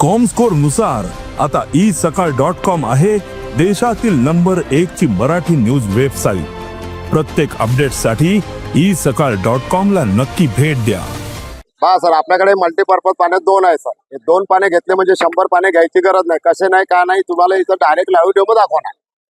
कॉमस्कोरनुसार आता ई सकाळ dot com आहे देशातील नंबर एक ची मराठी न्यूज वेबसाईट प्रत्येक अपडेटसाठी ई सकाळ डॉट कॉम ला नक्की भेट द्या. हा सर आपल्याकडे मल्टीपर्पज पाण्यात दोन आहे सर. हे दोन पाने घेतले म्हणजे शंभर पाने घ्यायची गरज नाही. कसे नाही का नाही तुम्हाला इथं डायरेक्ट लाईव्ह डेमो दाखवणार.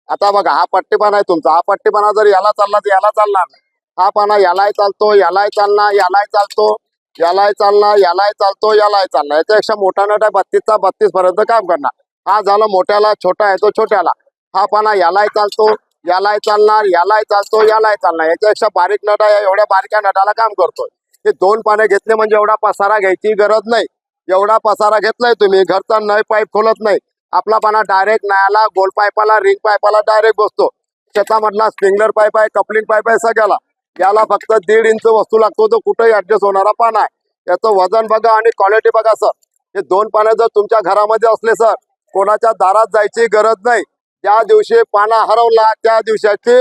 आता बघा हा पट्टीपाना आहे तुमचा. हा पट्टीपाना जर याला चालला तर याला चालणार नाही. हा पाना यालाही चालतो यालाही चालणार यालाही चालतो. यालाही चालणार यालाही चालतो यालाही चालणार. याच्यापेक्षा मोठा नट आहे बत्तीसचा बत्तीस पर्यंत काम करणार. हा झाला मोठ्याला छोटा आहे तो छोट्याला. हा पाना यालाही चालतो यालाही चालणार यालाही चालतो यालाही चालणार. याच्यापेक्षा बारीक नट आहे एवढ्या बारक्या नटाला काम करतोय. हे दोन पाने घेतले म्हणजे एवढा पसारा घ्यायची गरज नाही. एवढा पसारा घेतलाय तुम्ही घरचा नळ पाईप खोलत नाही. आपला पाना डायरेक्ट नळाला गोल पाईपाला रिंग पाईपाला डायरेक्ट बसतो. शेतामधला स्प्रिंगलर पाईप आहे कपलिंग पाईप आहे सगळ्याला. याला फक्त दीड इंच वस्तू लागतो तो कुठेही ऍडजस्ट होणारा पान आहे. याचं वजन बघा आणि क्वालिटी बघा सर हे दोन पानं जर तुमच्या घरामध्ये असले सर कोणाच्या दारात जायची गरज नाही. ज्या दिवशी पाना हरवला त्या दिवसाची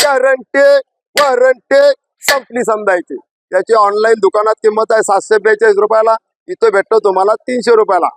गॅरंटी वॉरंटी संपली समजायची. त्याची ऑनलाईन दुकानात किंमत आहे सातशे बेचाळीस रुपयाला. इथं भेटतो तुम्हाला तीनशे रुपयाला.